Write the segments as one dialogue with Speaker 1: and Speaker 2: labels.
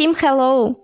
Speaker 1: Всім хеллоу!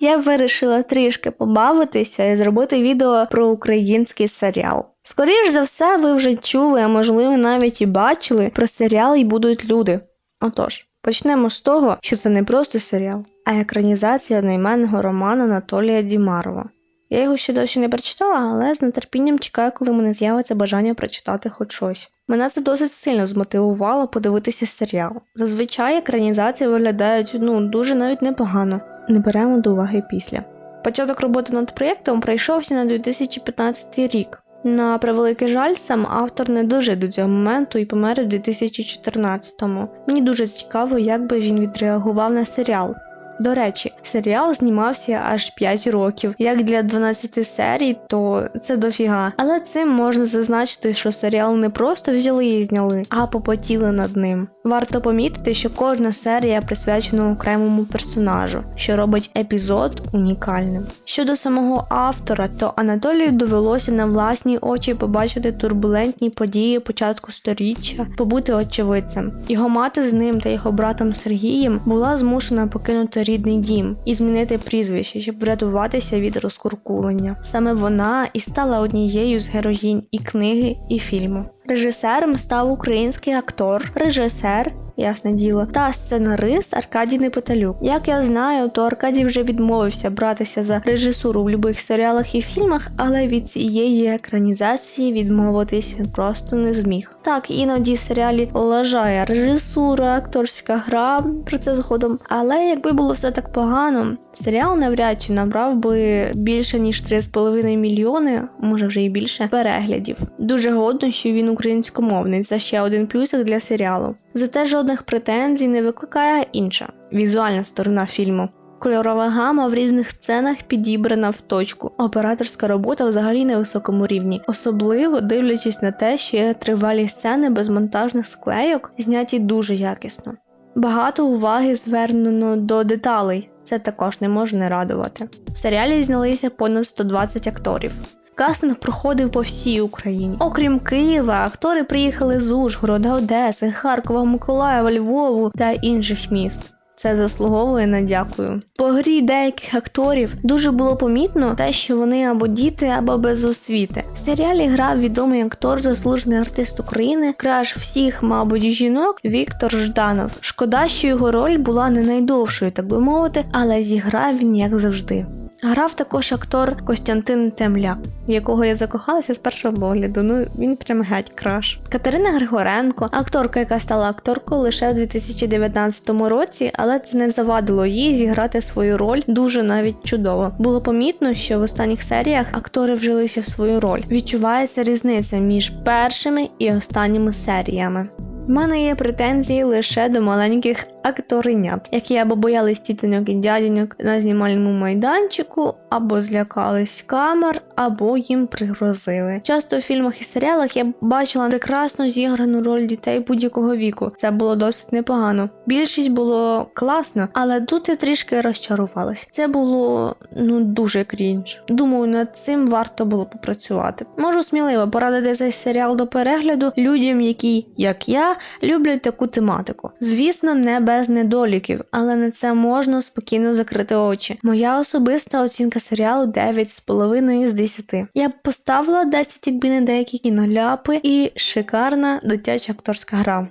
Speaker 1: Я вирішила трішки побавитися і зробити відео про український серіал. Скоріш за все, ви вже чули, а можливо навіть і бачили про серіал і будуть люди. Отож, почнемо з того, що це не просто серіал, а екранізація одноіменного роману Анатолія Дімарова. Я його ще досі не прочитала, але з нетерпінням чекаю, коли мене з'явиться бажання прочитати хоч щось. Мене це досить сильно змотивувало подивитися серіал. Зазвичай екранізації виглядають ну дуже навіть непогано. Не беремо до уваги після. Початок роботи над проєктом прийшовся на 2015 рік. На превеликий жаль, сам автор не дожив до цього моменту і помер у 2014-му. Мені дуже цікаво, як би він відреагував на серіал. До речі, серіал знімався аж 5 років. Як для 12 серій, то це дофіга. Але цим можна зазначити, що серіал не просто взяли і зняли, а попотіли над ним. Варто помітити, що кожна серія присвячена окремому персонажу, що робить епізод унікальним. Щодо самого автора, то Анатолію довелося на власні очі побачити турбулентні події початку сторіччя, побути очевидцем. Його мати з ним та його братом Сергієм була змушена покинути рідний дім і змінити прізвище, щоб врятуватися від розкуркулення. Саме вона і стала однією з героїнь і книги, і фільму. Режисером став український актор, режисер, ясне діло, та сценарист Аркадій Непоталюк. Як я знаю, то Аркадій вже відмовився братися за режисуру в будь-яких серіалах і фільмах, але від цієї екранізації відмовитись просто не зміг. Так, іноді в серіалі лажає режисура, акторська гра, про це згодом. Але якби було все так погано, серіал навряд чи набрав би більше ніж 3,5 мільйони, може вже і більше, переглядів. Дуже годно, що він українськомовний. Це ще один плюсик для серіалу. Зате жодних претензій не викликає інша візуальна сторона фільму. Кольорова гама в різних сценах підібрана в точку. Операторська робота взагалі на високому рівні, особливо дивлячись на те, що є тривалі сцени без монтажних склейок, зняті дуже якісно. Багато уваги звернено до деталей, це також не може не радувати. В серіалі знялися понад 120 акторів. Кастинг проходив по всій Україні. Окрім Києва, актори приїхали з Ужгорода, Одеси, Харкова, Миколаєва, Львову та інших міст. Це заслуговує на дякую. По грі деяких акторів дуже було помітно те, що вони або діти, або без освіти. В серіалі грав відомий актор, заслужений артист України, краш всіх, мабуть, жінок Віктор Жданов. Шкода, що його роль була не найдовшою, так би мовити, але зіграв він як завжди. Грав також актор Костянтин Темляк, в якого я закохалася з першого погляду. Ну він прям геть краш. Катерина Григоренко, акторка, яка стала акторкою лише в 2019 році, але це не завадило їй зіграти свою роль дуже навіть чудово. Було помітно, що в останніх серіях актори вжилися в свою роль. Відчувається різниця між першими і останніми серіями. В мене є претензії лише до маленьких акторинят, які або боялись тітоньок і дядіньок на знімальному майданчику, або злякались камер, або їм пригрозили. Часто в фільмах і серіалах я бачила прекрасно зіграну роль дітей будь-якого віку. Це було досить непогано. Більшість було класно, але тут я трішки розчарувалась. Це було ну дуже крінж. Думаю, над цим варто було попрацювати. Можу сміливо порадити цей серіал до перегляду людям, які, як я, люблять таку тематику. Звісно, не без недоліків, але на це можна спокійно закрити очі. Моя особиста оцінка серіалу 9,5 з 10. Я б поставила 10, якби не деякі кіноляпи і шикарна дитяча акторська гра.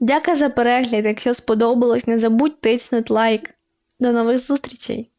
Speaker 1: Дяка за перегляд. Якщо сподобалось, не забудь тиснути лайк. До нових зустрічей!